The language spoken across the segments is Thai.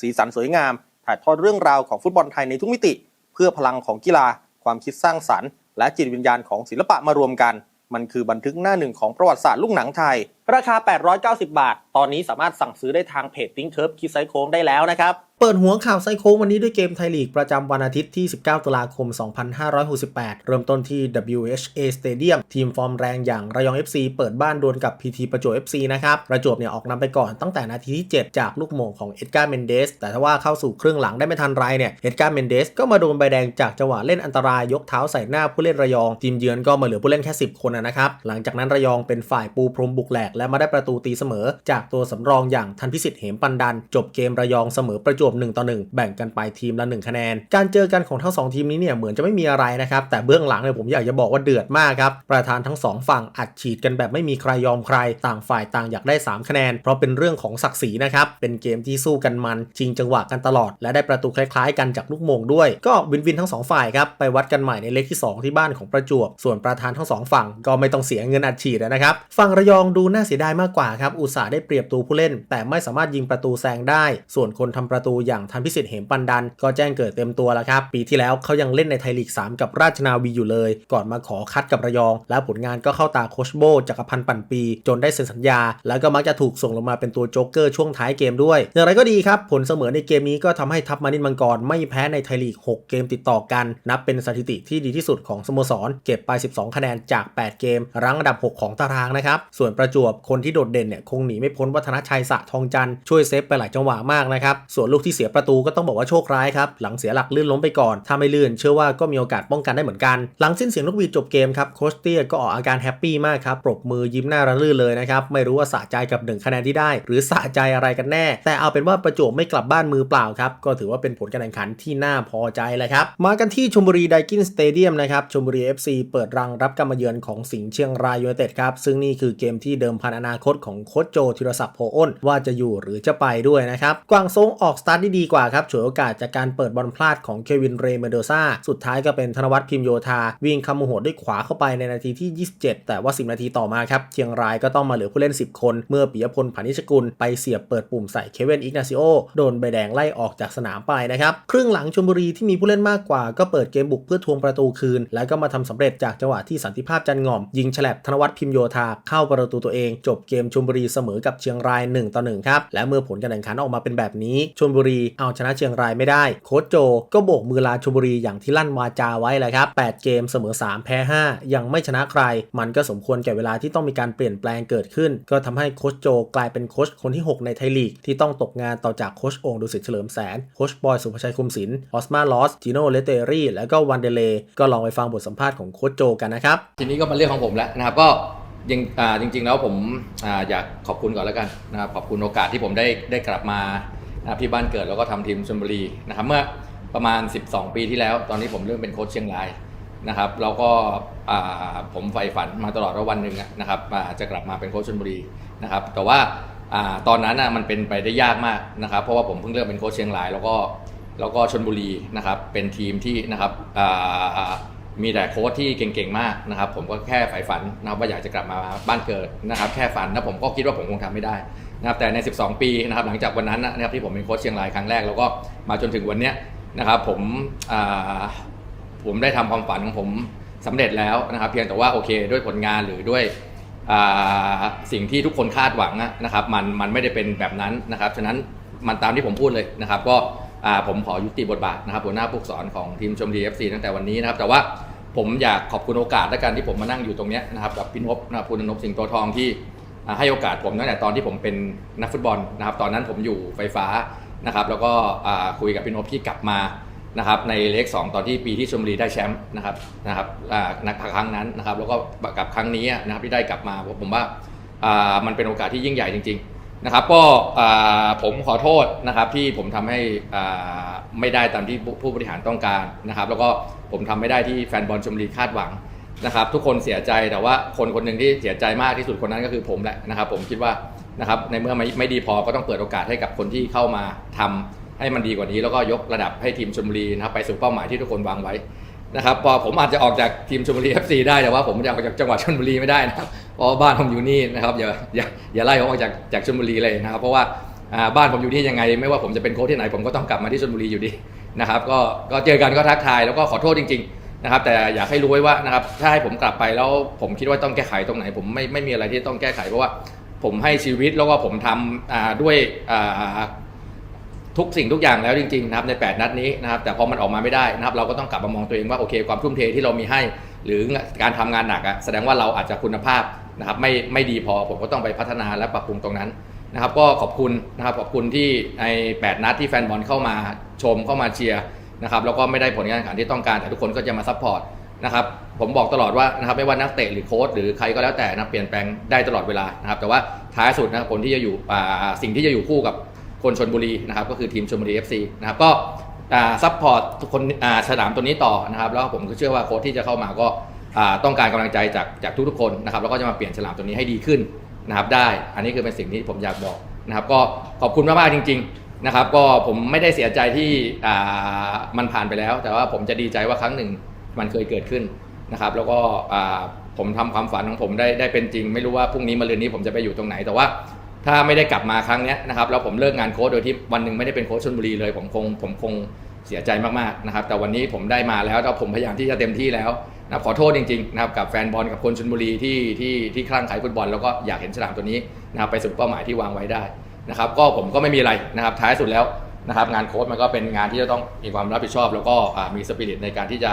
สีสันสวยงาม ถ่ายทอดเรื่องราวของฟุตบอลไทยในทุกมิติ เพื่อพลังของกีฬา ความคิดสร้างสรรค์ และจิตวิญญาณของศิลปะมารวมกัน มันคือบันทึกหน้าหนึ่งของประวัติศาสตร์ลูกหนังไทย ราคา 890 บาท ตอนนี้สามารถสั่งซื้อได้ทางเพจติ้งเคิร์ฟคิดไซโค้งได้แล้วนะครับ เปิดหัวข่าวไซโควันนี้ด้วยเกมไทยลีกประจำวันอาทิตย์ที่ 19 ตุลาคม 2568 เริ่มต้นที่ WHA Stadium ทีมฟอร์มแรงอย่างระยอง FC เปิดบ้านดวลกับ PT ประจวบ FC นะครับ ประจวบเนี่ยออกนำไปก่อนตั้งแต่นาทีที่ 7 จากลูกโมงของเอ็ดการ์เมนเดส แต่ถ้าว่าเข้าสู่ครึ่งหลังได้ไม่ทันไรเนี่ย เอ็ดการ์เมนเดสก็มาโดนใบแดงจากจังหวะเล่นอันตรายยกเท้าใส่หน้าผู้เล่นระยอง ทีมเยือนก็มาเหลือผู้เล่นแค่ 10 คนนะครับ หลังจากนั้นระยองเป็นฝ่ายปูพรมบุกแหลกและมาได้ประตูตีเสมอ จากตัวสำรองอย่างทันพิสิทธิ์เหมปันดัน จบเกมระยองเสมอประจวบ1ต่อ1แบ่งกันไปทีมละ1คะแนน การเจอกันของทั้ง 2 ทีมนี้เนี่ยเหมือนจะไม่มีอะไรนะครับ แต่เบื้องหลังเนี่ยผมอยากจะบอกว่าเดือดมากครับ ประธานทั้ง 2 ฝั่งอัดฉีดกันแบบไม่มีใครยอมใคร ต่างฝ่ายต่างอยากได้ 3 คะแนน เพราะเป็นเรื่องของศักดิ์ศรีนะครับ เป็นเกมที่สู้กันมันชิงจังหวะกันตลอด และได้ประตูคล้ายๆ กันจากลูกโมงด้วย ก็วินวินทั้ง 2 ฝ่ายครับไปวัดกันใหม่ในเลขที่ 2 ที่บ้านของประจวบส่วนประธานทั้ง 2 ฝั่งก็ไม่ต้องเสียเงินอัดฉีดนะครับฝั่งระยองดูน่าเสียดายมากกว่าครับอุตส่าห์ได้เปรียบตัวผู้เล่น แต่ไม่สามารถยิงประตูแซงได้ ส่วนคนทำประตูอย่างทันพิสิทธิ์เหมปันดัน ก็แจ้งเกิดเต็มตัวแล้วครับ ปีที่แล้วเขายังเล่นในไทยลีก 3 กับราชนาวีอยู่เลย ก่อนมาขอคัดกับระยอง แล้วผลงานก็เข้าตาโคชโบจักรพันธ์ปั่นปี จนได้เซ็นสัญญา แล้วก็มักจะถูกส่งลงมาเป็นตัวโจ๊กเกอร์ช่วงท้ายเกมด้วย อย่างไรก็ดีครับ ผลเสมอในเกมนี้ก็ทำให้ทัพมานินมังกรไม่แพ้ในไทยลีก 6 เกมติดต่อกัน นับเป็นสถิติที่ดีที่สุดของสโมสร เก็บไป 12 คะแนนจาก 8 เกม รั้งอันดับ 6 ของตารางนะครับ ส่วนประจวบคนที่โดดเด่นเนี่ยคงหนีไม่พ้นวัฒนชัยสะทองจันทร์ช่วยเซฟไปหลายจังหวะมากนะครับ ส่วนลูกที่เสียประตูก็ต้องบอกว่าโชคร้ายครับ หลังเสียหลักลื่นล้มไปก่อน ถ้าไม่ลื่น เชื่อว่าก็มีโอกาสป้องกันได้เหมือนกัน หลังสิ้นเสียงนกหวีดจบเกมครับโคชเตียก็ออกอาการแฮปปี้มากครับ ปรบมือยิ้มหน้าระลื่นเลยนะครับ ไม่รู้ว่าสะใจกับหนึ่งคะแนนที่ได้ หรือสะใจอะไรกันแน่ แต่เอาเป็นว่าประจวบไม่กลับบ้านมือเปล่าครับ ก็ถือว่าเป็นผลการแข่งขันที่น่าพอใจเลยครับ มากันที่ชมบุรีไดกินสเตเดียมนะครับ ชมบุรี FC เปิดรังรับการมาเยือนของสิงห์เชียงรายยูไนเต็ดครับ ซึ่งนี่คือเกมที่เดิมพันอนาคตของโคชโจธีรศักดิ์โพอ้นว่าจะอยู่หรือจะไปด้วยนะครับ กวางซงออกสตาร์ทได้ดีกว่าครับฉวยโอกาสจากการเปิดบอลพลาดของเควินเรเมโดซาสุดท้ายก็เป็นธนวัฒน์พิมโยธา วิ่งคำโมโหดด้วยขวาเข้าไปในนาทีที่ 27 แต่ว่า 10 นาทีต่อมาครับเชียงรายก็ต้องมาเหลือผู้เล่น 10 คน เมื่อปิยพลผานิชกุลไปเสียบเปิดปุ่มใส่เควินอิกนาซิโอโดนใบแดงไล่ออกจากสนามไปนะครับครึ่งหลังชลบุรีที่มีผู้เล่นมากกว่า ก็เปิดเกมบุกเพื่อทวงประตูคืน แล้วก็มาทำสำเร็จจากจังหวะที่สันติภาพจันงอม ยิงฉลับธนวัฒน์พิมโยธาเข้าประตูตัวเอง จบเกมชลบุรีเสมอกับเชียงราย1ต่อ1ครับและเมื่อผลการแข่งขันออกมาเป็นแบบนี้ชลบุรีเอาชนะเชียงรายไม่ได้ โค้ชโจก็โบกมือลาชลบุรีอย่างที่ลั่นวาจาไว้แหละครับ 8 เกมเสมอ 3 แพ้ 5 ยังไม่ชนะใคร มันก็สมควรแก่เวลาที่ต้องมีการเปลี่ยนแปลงเกิดขึ้น ก็ทำให้โค้ชโจกลายเป็นโค้ชคนที่ 6 ในไทยลีก ที่ต้องตกงานต่อจากโค้ชองค์ดุสิตเฉลิมแสน โค้ชบอยสุภชัยคุมศิลป์ออสมาลอสจิโนเลเตอรี่แล้วก็วันเดเลก็ลองไปฟังบทสัมภาษณ์ของโค้ชโจกันนะครับ ทีนี้ก็มาเรื่องของผมแล้วนะครับก็ยังจริง ๆ แล้วผมออยากขอบคุณก่อนแล้วกันนะครับขอบคุณโอกาสที่ผมได้ได้กลับมา นะครับที่บ้านเกิดแล้วก็ทำทีมชลบุรีนะครับเมื่อประมาณ 12 ปีที่แล้ว ตอนนี้ผมเริ่มเป็นโค้ชเชียงรายนะครับแล้วก็ผมใฝ่ฝันมาตลอดว่าวันหนึ่งนะครับจะกลับมาเป็นโค้ชชลบุรีนะครับแต่ว่าตอนนั้นมันเป็นไปได้ยากมากนะครับ เพราะว่าผมเพิ่งเริ่มเป็นโค้ชเชียงราย แล้วก็แล้วก็ชลบุรีนะครับเป็นทีมที่นะครับมีแต่โค้ชที่เก่งๆมากนะครับ ผมก็แค่ใฝ่ฝันนะครับว่าอยากจะกลับมาบ้านเกิดนะครับ แค่ฝันแล้วผมก็คิดว่าผมคงทำไม่ได้ นะครับแต่ใน 12 ปีนะครับหลังจากวันนั้นนะครับที่ผมเป็นโค้ชเชียงรายครั้งแรกแล้วก็มาจนถึงวันนี้นะครับผมผมได้ทำความฝันของผมสำเร็จแล้วนะครับเพียงแต่ว่าโอเคด้วยผลงานหรือด้วยสิ่งที่ทุกคนคาดหวังนะครับมันมันไม่ได้เป็นแบบนั้นนะครับฉะนั้นมันตามที่ผมพูดเลยนะครับ ก็ผมขอยุติบทบาทนะครับหัวหน้าผู้สอนของทีมชมรีเอฟซีตั้งแต่วันนี้นะครับแต่ว่าผมอยากขอบคุณโอกาสและการที่ผมมานั่งอยู่ตรงนี้นะครับกับพี่นพนะครับคุณนพสิงห์โตทองที่ ให้โอกาสผมตั้งแต่ตอนที่ผมเป็นนักฟุตบอลนะครับ ตอนนั้นผมอยู่ไฟฟ้านะครับ แล้วก็คุยกับพี่นพที่กลับมานะครับในเลขสองตอนที่ปีที่ชมรีได้แชมป์นะครับนะครับอ่านักครั้งนั้นนะครับ แล้วก็กับครั้งนี้นะครับที่ได้กลับมาผมว่ามันเป็นโอกาสที่ยิ่งใหญ่จริง ๆนะครับ ก็ผมขอโทษนะครับที่ผมทำให้ไม่ได้ตามที่ผู้บริหารต้องการนะครับ แล้วก็ผมทำไม่ได้ที่แฟนบอลชมบุรีคาดหวัง นะครับทุกคนเสียใจแต่ว่าคนคนหนึ่งที่เสียใจมากที่สุดคนนั้นก็คือผมแหละนะครับ ผมคิดว่านะครับในเมื่อไม่ไม่ดีพอก็ต้องเปิดโอกาสให้กับคนที่เข้ามาทำให้มันดีกว่านี้ แล้วก็ยกระดับให้ทีมชลบุรีนะครับไปสู่เป้าหมายที่ทุกคนวางไว้นะครับพอผมอาจจะออกจากทีมชลบุรี FC ได้แต่ว่าผมจะออกจากจังหวัดชลบุรีไม่ได้นะครับเพราะบ้านผมอยู่นี่นะครับอย่าอย่าอย่าไล่ผมออกจากจากชลบุรีเลยนะครับ เพราะว่าอ่าบ้านผมอยู่นี่ยังไง ไม่ว่าผมจะเป็นโค้ชที่ไหนผมก็ต้องกลับมาที่ชลบุรีอยู่ดีนะครับก็ก็เจอกันก็ทักทายแล้วก็ขอโทษจริง ๆ นะครับแต่อยากให้รู้ไว้ว่านะครับถ้าให้ผมกลับไปแล้วผมคิดว่าต้องแก้ไขตรงไหน ผมไม่ไม่มีอะไรที่ต้องแก้ไขเพราะว่าผมให้ชีวิตแล้วก็ผมทำด้วยทุกสิ่งทุกอย่างแล้วจริงๆนะครับใน 8 นัดนี้นะครับแต่พอมันออกมาไม่ได้นะครับเราก็ต้องกลับมามองตัวเองว่าโอเค ความทุ่มเทที่เรามีให้ หรือการทำงานหนักอะแสดงว่าเราอาจจะคุณภาพนะครับไม่ไม่ดีพอผมก็ต้องไปพัฒนาและปรับปรุงตรงนั้นนะครับ ก็ขอบคุณนะครับขอบคุณที่ใน 8 นัดที่แฟนบอลเข้ามาชมเข้ามาเชียร์ นะครับแล้วก็ไม่ได้ผลงานแข่งขันที่ต้องการแต่ทุกคนก็จะมาซัพพอร์ตนะครับผมบอกตลอดว่านะครับไม่ว่านักเตะหรือโค้ชหรือใครก็แล้วแต่นะเปลี่ยนแปลงได้ตลอดเวลานะครับแต่ว่าท้ายสุดนะครับผลที่จะอยู่สิ่งที่จะอยู่คู่กับคนชนบุรีนะครับก็คือทีมชนบุรี FC นะครับก็ซัพพอร์ตคนอ่าสนามตัวนี้ต่อนะครับแล้วผมก็เชื่อว่าโค้ชที่จะเข้ามาก็ต้องการกำลังใจจากจากทุกๆคนนะครับแล้วก็จะมาเปลี่ยนสนามตัวนี้ให้ดีขึ้นนะครับได้ อันนี้คือเป็นสิ่งที่ผมอยากบอกนะครับก็ขอบคุณมากๆจริง ๆ นะครับ ก็ผมไม่ได้เสียใจที่อ่ามันผ่านไปแล้ว แต่ว่าผมจะดีใจว่าครั้งหนึ่งมันเคยเกิดขึ้นนะครับ แล้วก็อ่าผมทำความฝันของผมได้ได้เป็นจริง ไม่รู้ว่าพรุ่งนี้มะรืนนี้ผมจะไปอยู่ตรงไหน แต่ว่าถ้าไม่ได้กลับมาครั้งนี้นะครับแล้วผมเลิกงานโค้ชโดยที่วันหนึ่งไม่ได้เป็นโค้ชชลบุรีเลย ผมคงผมคงเสียใจมากๆนะครับ แต่วันนี้ผมได้มาแล้วแล้วผมพยายามที่จะเต็มที่แล้วนะขอโทษจริงๆนะครับกับแฟนบอลกับคนชลบุรีที่ที่ที่คลั่งไคล้ฟุตบอลแล้วก็อยากเห็นสนามตัวนี้นะครับไปสู่เป้าหมายที่วางไว้ได้ นะครับก็ผมก็ไม่มีอะไรนะครับท้ายสุดแล้วนะครับงานโค้ชมันก็เป็นงานที่จะต้องมีความรับผิดชอบ แล้วก็มีสปิริตในการที่จะ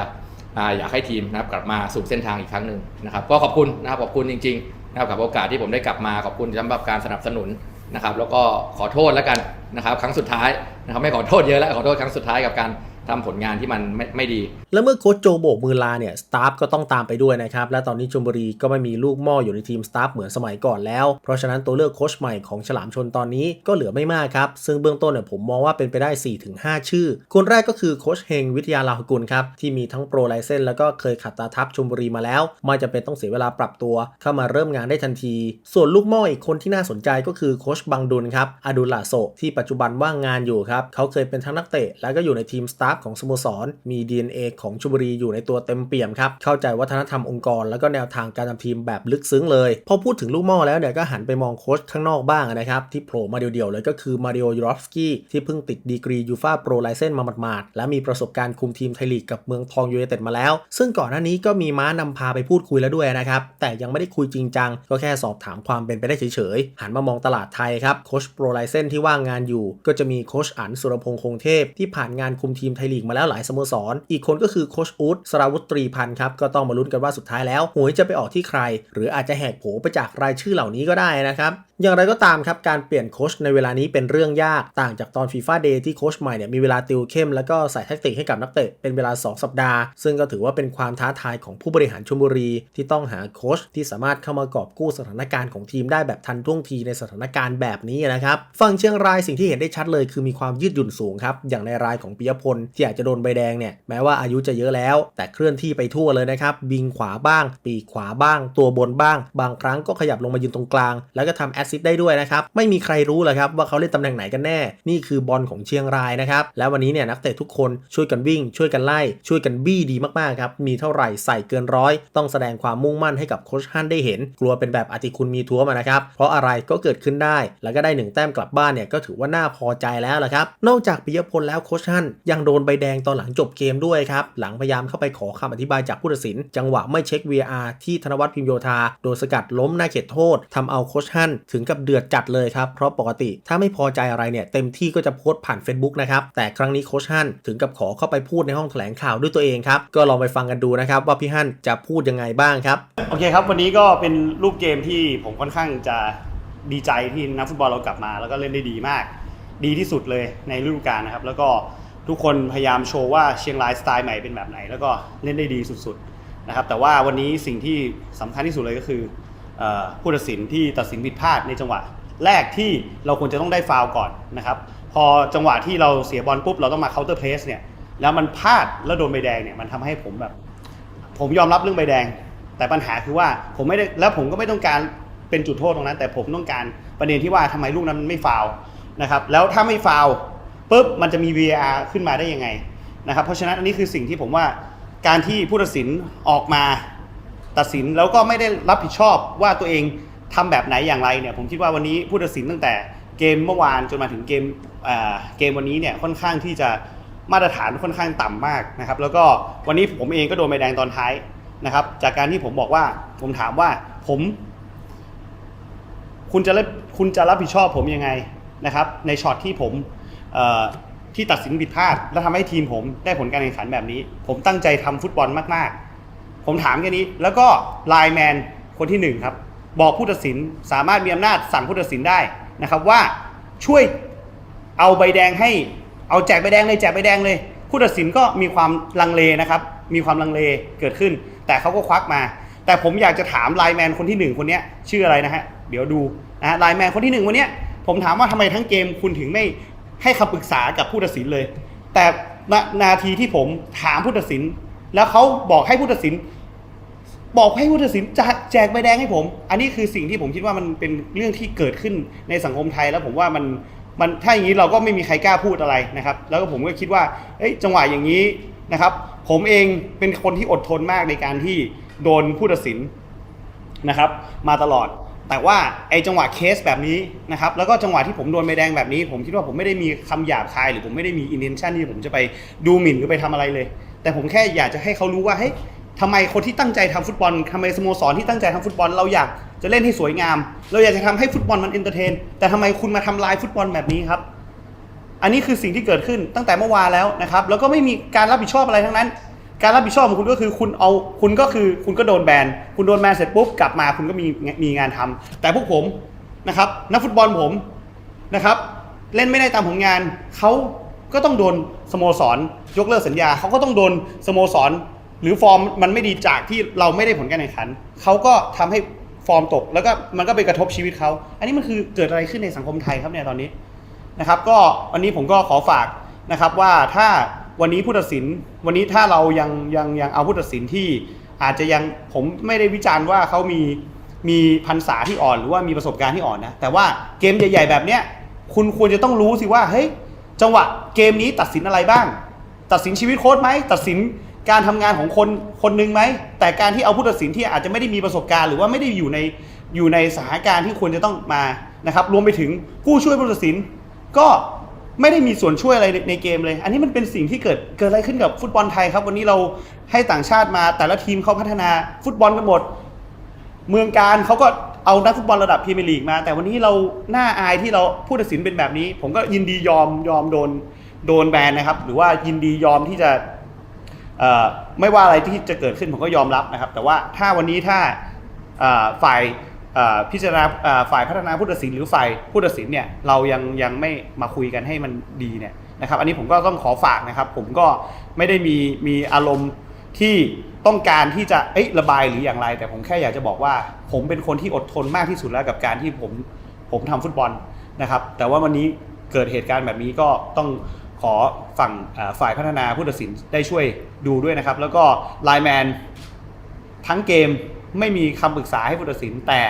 อ่าอยากให้ทีมนะครับกลับมาสู่เส้นทางอีกครั้งหนึ่งนะครับก็ขอบคุณนะครับขอบคุณจริงๆนะครับกับโอกาสที่ผมได้กลับมาขอบคุณสำหรับการสนับสนุนนะครับแล้วก็ขอโทษแล้วกันนะครับครั้งสุดท้ายนะครับไม่ขอโทษเยอะแล้วขอโทษครั้งสุดท้ายกับการ ทำผลงานที่มันไม่ไม่ดี แล้วเมื่อโค้ชโจโบกมือลาเนี่ยสตาฟก็ต้องตามไปด้วยนะครับ และตอนนี้ชมบุรีก็ไม่มีลูกหม้ออยู่ในทีมสตาฟเหมือนสมัยก่อนแล้ว เพราะฉะนั้นตัวเลือกโค้ชใหม่ของฉลามชนตอนนี้ก็เหลือไม่มากครับ ซึ่งเบื้องต้นเนี่ยผมมองว่าเป็นไปได้ 4-5 ชื่อ คนแรกก็คือโค้ชเฮงวิทยาลาหกุลครับที่มีทั้งโปรไลเซนแล้วก็เคยขัดตาทับชมบุรีมาแล้วไม่จำเป็นต้องเสียเวลาปรับตัว เข้ามาเริ่มงานได้ทันที ส่วนลูกหม้ออีกคนที่น่าสนใจก็คือโค้ชบังดุลครับอดุลลาโซที่ปัจจุบันว่างงานอยู่ครับเขาเคยเป็นทั้งนักเตะแล้วก็อยู่ในทีมสตาฟของสโมสร มี DNA ของชลบุรีอยู่ในตัวเต็มเปี่ยมครับ เข้าใจวัฒนธรรมองค์กร แล้วก็แนวทางการทำทีมแบบลึกซึ้งเลย พอพูดถึงลูกหม้อแล้วเนี่ยก็หันไปมองโค้ชข้างนอกบ้างนะครับ ที่โผล่มาเดียวๆเลยก็คือมาริโอยูรอฟสกี้ที่เพิ่งติดดีกรียูฟาโปรไลเซนมาหมาดๆและมีประสบการณ์คุมทีมไทยลีกกับเมืองทองยูไนเต็ดมาแล้ว ซึ่งก่อนหน้านี้ก็มีม้านำพาไปพูดคุยแล้วด้วยนะครับแต่ยังไม่ได้คุยจริงจังก็แค่สอบถามความเป็นไปได้เฉยๆหันมามองตลาดไทยครับโค้ชโปรไลเซนที่ว่างงานอยู่ ก็จะมีโค้ชอันสุรพงษ์คงเทพที่ผ่านงานคุมทีมไทยลีกมาแล้วหลายสโมสรอีกคนก็คือโคชอูดสราวุตรีพันธ์ครับก็ต้องมาลุ้นกันว่าสุดท้ายแล้วหวยจะไปออกที่ใคร หรืออาจจะแหกโผไปจากรายชื่อเหล่านี้ก็ได้นะครับอย่างไรก็ตามครับการเปลี่ยนโค้ชในเวลานี้เป็นเรื่องยากต่างจากตอนฟีฟ่าเดย์ที่โค้ชใหม่เนี่ยมีเวลาติวเข้มแล้วก็ใส่แทคติกให้กับนักเตะเป็นเวลา 2 สัปดาห์ ซึ่งก็ถือว่าเป็นความท้าทายของผู้บริหารชลบุรี ที่ต้องหาโค้ชที่สามารถเข้ามากอบกู้สถานการณ์ของทีมได้แบบทันท่วงทีในสถานการณ์แบบนี้นะครับฝั่งเชียงรายสิ่งที่เห็นได้ชัดเลยคือมีความยืดหยุ่นสูงครับอย่างในรายของปิยพลที่อาจจะโดนใบแดงเนี่ยแม้ว่าอายุจะเยอะแล้ว แต่เคลื่อนที่ไปทั่วเลยนะครับบิงขวาบ้าง ปีขวาบ้าง ตัวบนบ้าง บางครั้งก็ขยับลงมายืนตรงกลาง แล้วก็ทำแอสซิสได้ด้วยนะครับไม่มีใครรู้เลยครับว่าเขาเล่นตำแหน่งไหนกันแน่ นี่คือบอลของเชียงรายนะครับแล้ววันนี้เนี่ยนักเตะทุกคนช่วยกันวิ่ง ช่วยกันไล่ ช่วยกันบี้ดีมากๆครับมีเท่าไหร่ใส่เกินร้อยต้องแสดงความมุ่งมั่นให้กับโคชฮันได้เห็น กลัวเป็นแบบอติคุณมีทัวมานะครับเพราะอะไรก็เกิดขึ้นได้ แล้วก็ได้หนึ่งแต้มกลับบ้านเนี่ยก็ถือว่าน่าพอใจแล้วละครับนอกจากปิยพลแล้วโคชฮันยังโดนใบแดงตอนหลังจบเกมด้วยครับ หลังพยายามเข้าไปขอคำอธิบายจากผู้ตัดสิน จังหวะไม่เช็ค VR ที่ธนวัฒน์พิมโยธา โดนสกัดล้มหน้าเขตโทษทำเอาโคชฮั่นถึงกับเดือดจัดเลยครับ เพราะปกติถ้าไม่พอใจอะไรเนี่ยเต็มที่ก็จะโพสต์ผ่าน Facebook นะครับ แต่ครั้งนี้โคชฮั่นถึงกับขอเข้าไปพูดในห้องแถลงข่าวด้วยตัวเองครับ ก็ลองไปฟังกันดูนะครับว่าพี่ฮั่นจะพูดยังไงบ้างครับ โอเคครับ วันนี้ก็เป็นรูปเกมที่ผมค่อนข้างจะดีใจที่นักฟุตบอลเรากลับมา แล้วก็เล่นได้ดีมาก ดีที่สุดเลยในฤดูกาลนะครับ แล้วก็ ทุกคนพยายามโชว์ว่าเชียงรายสไตล์ใหม่เป็นแบบไหน แล้วก็เล่นได้ดีสุดๆนะครับแต่ว่าวันนี้สิ่งที่สำคัญที่สุดเลยก็คือผู้ตัดสินที่ตัดสินผิดพลาดในจังหวะ แรกที่เราควรจะต้องได้ฟาวก่อนนะครับพอจังหวะที่เราเสียบอลปุ๊บเราต้องมา counter press เนี่ยแล้วมันพลาดแล้วโดนใบแดงเนี่ยมันทำให้ผมแบบ ผมยอมรับเรื่องใบแดง แต่ปัญหาคือว่าผมไม่ได้แล้วผมก็ไม่ต้องการเป็นจุดโทษตรงนั้น แต่ผมต้องการประเด็นที่ว่าทำไมลูกนั้นมันไม่ฟาวนะครับแล้วถ้าไม่ฟาว ปุ๊บมันจะมี VAR ขึ้นมาได้ยังไงนะครับเพราะฉะนั้นอันนี้คือสิ่งที่ผมว่าการที่ผู้ตัดสินออกมาตัดสินแล้วก็ไม่ได้รับผิดชอบว่าตัวเองทำแบบไหนอย่างไรเนี่ยผมคิดว่าวันนี้ผู้ตัดสินตั้งแต่เกมเมื่อวานจนมาถึงเกมอ่าเกมวันนี้เนี่ยค่อนข้างที่จะมาตรฐานค่อนข้างต่ำมากนะครับแล้วก็วันนี้ผมเองก็โดนใบแดงตอนท้ายนะครับจากการที่ผมบอกว่าผมถามว่าผม คุณจะคุณจะรับผิดชอบผมยังไงนะครับในช็อตที่ผม ที่ตัดสินผิดพลาด และทำให้ทีมผมได้ผลการแข่งขันแบบนี้ ผมตั้งใจทำฟุตบอลมากๆ ผมถามแค่นี้ แล้วก็ไลแมนคนที่หนึ่งครับ บอกผู้ตัดสินสามารถมีอำนาจสั่งผู้ตัดสินได้นะครับว่าช่วยเอาใบแดงให้เอาแจกใบแดงเลยแจกใบแดงเลย ผู้ตัดสินก็มีความลังเลนะครับ มีความลังเลเกิดขึ้น แต่เขาก็ควักมา แต่ผมอยากจะถามไลแมนคนที่หนึ่งคนนี้ชื่ออะไรนะฮะเดี๋ยวดูนะฮะไลแมนคนที่หนึ่งวันนี้ผมถามว่าทำไมทั้งเกมคุณถึงไม่ ให้คำปรึกษากับผู้ตัดสินเลย แต่ณนาทีที่ผมถามผู้ตัดสิน แล้วเขาบอกให้ผู้ตัดสิน บอกให้ผู้ตัดสินจะแจกใบแดงให้ผม อันนี้คือสิ่งที่ผมคิดว่ามันเป็นเรื่องที่เกิดขึ้นในสังคมไทยแล้วผมว่ามันมันถ้าอย่างนี้เราก็ไม่มีใครกล้าพูดอะไรนะครับ แล้วก็ผมก็คิดว่าเอ้ยจังหวะอย่างนี้นะครับ ผมเองเป็นคนที่อดทนมากในการที่โดนผู้ตัดสินนะครับ มาตลอด แต่ว่าไอ้จังหวะเคสแบบนี้นะครับแล้วก็จังหวะที่ผมโดนใบแดงแบบนี้ ผมคิดว่าผมไม่ได้มีคำหยาบคายหรือผมไม่ได้มีอินเทนชันที่ผมจะไปดูหมิ่นหรือไปทำอะไรเลย แต่ผมแค่อยากจะให้เขารู้ว่าเฮ้ยทำไมคนที่ตั้งใจทำฟุตบอลทำไมสโมสรที่ตั้งใจทำฟุตบอลเราอยากจะเล่นให้สวยงาม เราอยากจะทำให้ฟุตบอลมันเอนเตอร์เทนแต่ทำไมคุณมาทำลายฟุตบอลแบบนี้ครับ อันนี้คือสิ่งที่เกิดขึ้นตั้งแต่เมื่อวานแล้วนะครับ แล้วก็ไม่มีการรับผิดชอบอะไรทั้งนั้น การรับผิดชอบของคุณก็คือคุณเอาคุณก็คือคุณก็โดนแบนคุณโดนแบนเสร็จปุ๊บกลับมาคุณก็มีมีงานทำแต่พวกผมนะครับนักฟุตบอลผมนะครับ เล่นไม่ได้ตามผลงานเขาก็ต้องโดนสโมสรยกเลิกสัญญาเขาก็ต้องโดนสโมสรหรือฟอร์มมันไม่ดีจากที่เราไม่ได้ผลการแข่งขันเขาก็ทำให้ฟอร์มตก แล้วก็มันก็ไปกระทบชีวิตเขาอันนี้มันคือเกิดอะไรขึ้นในสังคมไทยครับเนี่ยตอนนี้นะครับ ก็วันนี้ผมก็ขอฝากนะครับว่าถ้า วันนี้ผู้ตัดสิน วันนี้ถ้าเรายังยังยังเอาผู้ตัดสินที่อาจจะยังผมไม่ได้วิจารณ์ว่าเขามีมีพันษาที่อ่อนหรือว่ามีประสบการณ์ที่อ่อนนะ แต่ว่าเกมใหญ่ๆแบบเนี้ยคุณควรจะต้องรู้สิว่าเฮ้ยจังหวะเกมนี้ตัดสินอะไรบ้าง ตัดสินชีวิตโค้ชไหมตัดสินการทำงานของคนคนหนึ่งไหมแต่การที่เอาผู้ตัดสินที่อาจจะไม่ได้มีประสบการณ์หรือว่าไม่ได้อยู่ในอยู่ในสถานการณ์ที่ควรจะต้องมานะครับ รวมไปถึงผู้ช่วยผู้ตัดสินก็ ไม่ได้มีส่วนช่วยอะไรในในเกมเลย อันนี้มันเป็นสิ่งที่เกิดเกิดอะไรขึ้นกับฟุตบอลไทยครับ วันนี้เราให้ต่างชาติมาแต่ละทีมเขาพัฒนาฟุตบอลกันหมด เมืองการเขาก็เอานักฟุตบอลระดับพรีเมียร์ลีกมา แต่วันนี้เราหน้าอายที่เราผู้ตัดสินเป็นแบบนี้ ผมก็ยินดียอมยอมโดนโดนแบนนะครับ หรือว่ายินดียอมที่จะไม่ว่าอะไรที่จะเกิดขึ้นผมก็ยอมรับนะครับ แต่ว่าถ้าวันนี้ถ้าฝ่าย พิจารณาฝ่ายพัฒนาผู้ตัดสินหรือฝ่ายผู้ตัดสินเนี่ยเรายังยังไม่มาคุยกันให้มันดีเนี่ยนะครับ อันนี้ผมก็ต้องขอฝากนะครับ ผมก็ไม่ได้มีมีอารมณ์ที่ต้องการที่จะเอ้ยระบายหรืออย่างไร แต่ผมแค่อยากจะบอกว่า ผมเป็นคนที่อดทนมากที่สุดแล้วกับการที่ผมผมทำฟุตบอลนะครับ แต่ว่าวันนี้เกิดเหตุการณ์แบบนี้ก็ต้องขอฝั่งฝ่ายพัฒนาผู้ตัดสินได้ช่วยดูด้วยนะครับ แล้วก็ไลแมนทั้งเกม ไม่มีคำปรึกษาให้ผู้ตัดสินแต่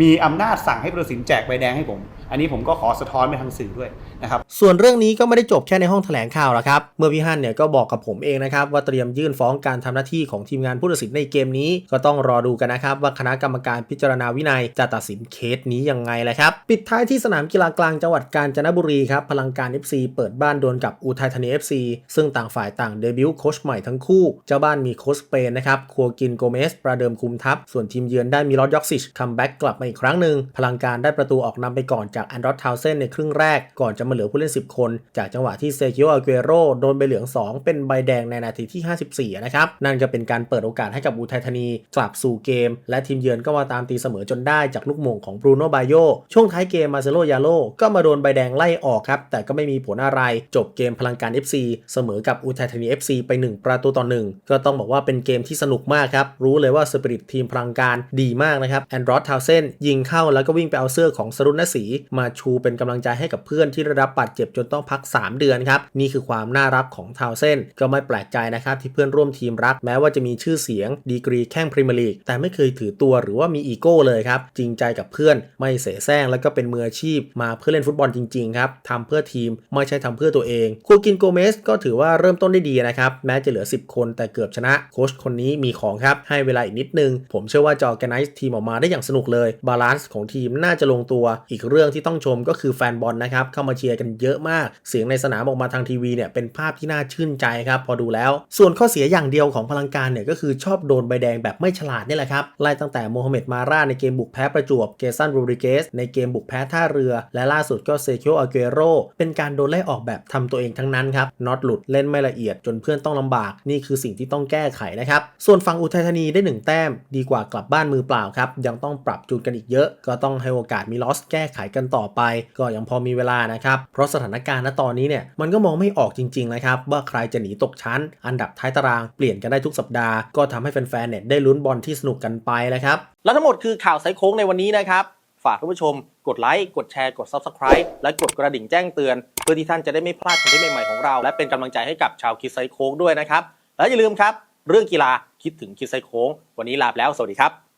มีอำนาจสั่งให้ผู้ตัดสินแจกใบแดงให้ผม อันนี้ผมก็ขอสะท้อนไปทางสื่อด้วยนะครับส่วนเรื่องนี้ก็ไม่ได้จบแค่ในห้องแถลงข่าวแล้วครับ เมื่อพี่ฮั่นเนี่ยก็บอกกับผมเองนะครับว่าเตรียมยื่นฟ้องการทำหน้าที่ของทีมงานผู้ตัดสินในเกมนี้ ก็ต้องรอดูกันนะครับว่าคณะกรรมการพิจารณาวินัยจะตัดสินเคสนี้ยังไงแหละครับปิดท้ายที่สนามกีฬากลางจังหวัดกาญจนบุรีครับพลังการ FC เปิดบ้านโดวลกับอุทัยธานี FC ซึ่งต่างฝ่ายต่างเดบิวต์โค้ชใหม่ทั้งคู่ เจ้าบ้านมีโค้ชสเปนนะครับครัวกินโกเมสประเดิมคุมทัพส่วนทีมเยือนได้มีลอดยอกซิชคัมแบ็กกลับมาอีกครั้งหนึ่งพลังการได้ประตูออกนำไปก่อนจากจากแอนดรอสทาวเซนในครึ่งแรกก่อนจะมาเหลือผู้เล่น 10 คน จากจังหวะที่เซคิโออาเกโรโดนใบเหลือง 2 เป็นใบแดงในนาทีที่ 54 นะครับ นั่นก็เป็นการเปิดโอกาสให้กับอุทัยธานีกลับสู่เกม และทีมเยือนก็มาตามตีเสมอจนได้จากลูกมงของบรูโนบาโยช่วงท้ายเกมมาเซโลยาโลก็มาโดนใบแดงไล่ออกครับแต่ก็ไม่มีผลอะไรจบเกมพลังการ FC เสมอกับอุทัยธานี FC ไป 1 ประตูต่อ 1 ก็ต้องบอกว่าเป็นเกมที่สนุกมากครับรู้เลยว่าสปิริตทีมพลังการดีมากนะครับแอนดรอสทาวเซนยิงเข้าแล้วก็วิ่งไปเอาเสื้อของสรุนนศรีมาชูเป็นกำลังใจให้กับเพื่อนที่ได้รับบาดเจ็บจนต้องพัก 3 เดือนครับนี่คือความน่ารักของทาวเซนก็ไม่แปลกใจนะครับที่เพื่อนร่วมทีมรักแม้ว่าจะมีชื่อเสียง ดีกรีแข้งพรีเมียร์ลีกแต่ไม่เคยถือตัวหรือว่ามีอีโก้เลยครับจริงใจกับเพื่อนไม่เสแสร้งแล้วก็เป็นมืออาชีพมาเพื่อเล่นฟุตบอลจริงๆครับทำเพื่อทีมไม่ใช่ทำเพื่อตัวเองคูกินโกเมสก็ถือว่าเริ่มต้นได้ดีนะครับแม้จะเหลือ 10 คนแต่เกือบชนะโค้ชคนนี้มีของครับให้เวลาอีกนิดนึง ผมเชื่อว่าจออแกไนซ์ทีมออกมาได้อย่างสนุกเลยบาลานซ์ของทีมน่าจะลงตัวอีกเรื่องที่ต้องชมก็คือแฟนบอลนะครับเข้ามาเชียร์กันเยอะมาก เสียงในสนามออกมาทางทีวีเนี่ยเป็นภาพที่น่าชื่นใจครับพอดูแล้ว ส่วนข้อเสียอย่างเดียวของพลังการเนี่ยก็คือชอบโดนใบแดงแบบไม่ฉลาดนี่แหละครับไล่ตั้งแต่โมฮัมเหม็ดมาร่าในเกมบุกแพ้ประจวบเกซันโรดริเกสในเกมบุกแพ้ท่าเรือ และล่าสุดก็เซเคิโออาเกโรเป็นการโดนไล่ออกแบบทำตัวเองทั้งนั้นครับน็อตหลุดเล่นไม่ละเอียดจนเพื่อนต้องลำบาก นี่คือสิ่งที่ต้องแก้ไขนะครับส่วนฝั่งอุทัยธานีได้หนึ่งแต้ม ดีกว่ากลับบ้านมือเปล่าครับยังต้องปรับจูนกันอีกเยอะ ก็ต้องให้โอกาสมีลอสแก้ไขกันต่อไป ก็ยังพอมีเวลานะครับ เพราะสถานการณ์ณตอนนี้เนี่ยมันก็มองไม่ออกจริงๆนะครับว่าใครจะหนีตกชั้น อันดับท้ายตารางเปลี่ยนกันได้ทุกสัปดาห์ก็ทำให้แฟนๆเนี่ยได้ลุ้นบอลที่สนุกกันไปนะครับและทั้งหมดคือข่าวไซโค้งในวันนี้นะครับฝากท่านผู้ชม กดไลค์ กดแชร์ กด Subscribe และกดกระดิ่งแจ้งเตือน เพื่อที่ท่านจะได้ไม่พลาดคอนเทนต์ใหม่ ๆ ของเรา และเป็นกำลังใจให้กับชาวคิดไซโค้งด้วยนะครับ และอย่าลืมครับ เรื่องกีฬาคิดถึงคิดไซโค้ง วันนี้ลาไปแล้ว สวัสดีครับ